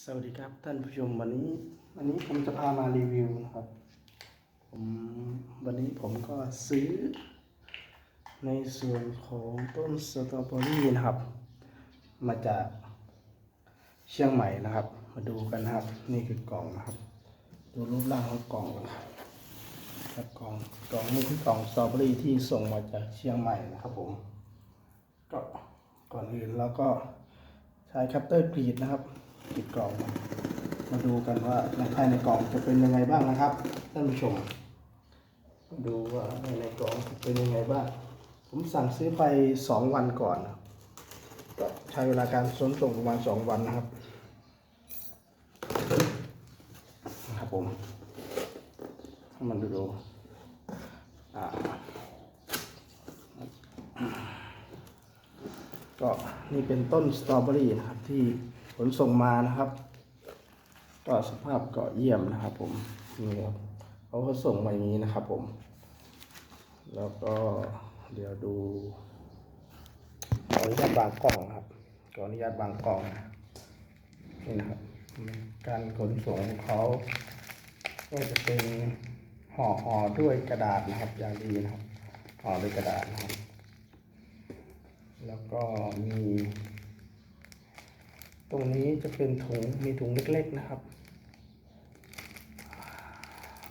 สวัสดีครับท่านผู้ชมวันนี้วันนี้ผมจะพามารีวิวนะครับผมวันนี้ผมก็ซื้อ ในส่วนของต้นสตรอเบอรี่นะครับ มาจากเชียงใหม่นะครับ มาดูกันนะครับ นี่คือกล่องนะครับ ดูรูปร่างของกล่องนะครับครับกล่องกล่องนี่คือกล่องสตรอเบอรี่ที่ส่งมาจากเชียงใหม่นะครับผมก็ก่อนอื่นแล้วก็ใช้คัตเตอร์กรีดนะครับ กรีดกล่อง มาดูกันว่าในภายในกล่องจะเป็นยังไงบ้างนะครับท่านผู้ชม ดูว่าในในกล่องเป็นยังไงบ้าง ผมสั่งซื้อไปสองวันก่อนก็ใช้เวลาการส่งส่งประมาณสองวันนะครับนะครับผมให้มันดูดูอ่าก็นี่เป็นต้นสตรอเบอรี่นะครับที่ ขนส่งมานะครับ ก็สภาพก็เยี่ยมนะครับผมนี่ครับเขาก็ส่งมาอย่างนี้นะครับผม แล้วก็เดี๋ยวดูขออนุญาตบางกล่องครับขออนุญาตบางกล่องนะนี่นะครับ การขนส่งของเขาก็จะเป็นห่อห่อด้วยกระดาษนะครับอย่างดีนะครับห่อด้วยกระดาษนะครับ แล้วก็มี ตรงนี้จะเป็นถุงมีถุงเล็กๆนะครับ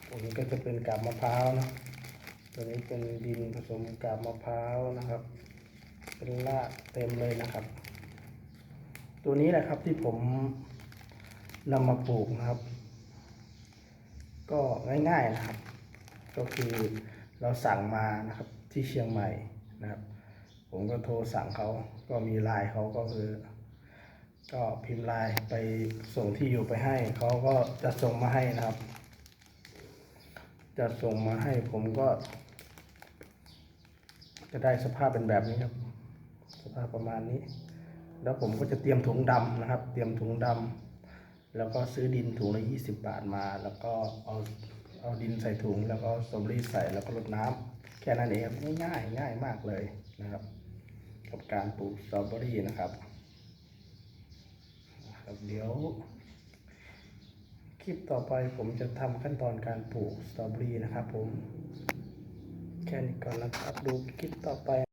ตรงนี้ก็จะเป็นกาบมะพร้าวนะตัวนี้เป็นดินผสมกาบมะพร้าวนะครับ เป็นรากเต็มเลยนะครับ ตัวนี้แหละครับที่ผมนำมาปลูกนะครับ ก็ง่ายๆนะครับ ก็คือเราสั่งมานะครับที่เชียงใหม่นะครับ ผมก็โทรสั่งเขาก็มีไลน์เขาก็คือ ก็พิมพ์ไลน์ไปส่งที่อยู่ไปให้ เขาก็จะส่งมาให้นะครับ จะส่งมาให้ผมก็ จะได้สภาพเป็นแบบนี้ครับ สภาพประมาณนี้ แล้วผมก็จะเตรียมถุงดำนะครับ เตรียมถุงดำแล้วก็ซื้อดินถุงละ20บาทมา แล้วก็เอาเอาดินใส่ถุง แล้วก็สตรอเบอรี่ใส่แล้วก็รดน้ำแค่นั้นเองง่ายง่ายมากเลยนะครับ กับการปลูกสตรอเบอรี่นะครับ นะครับ เดี๋ยว คลิปต่อไปผมจะทำขั้นตอนการปลูกสตรอเบอรี่นะครับผม แค่นี้ก่อนนะครับ ดูคลิปต่อไป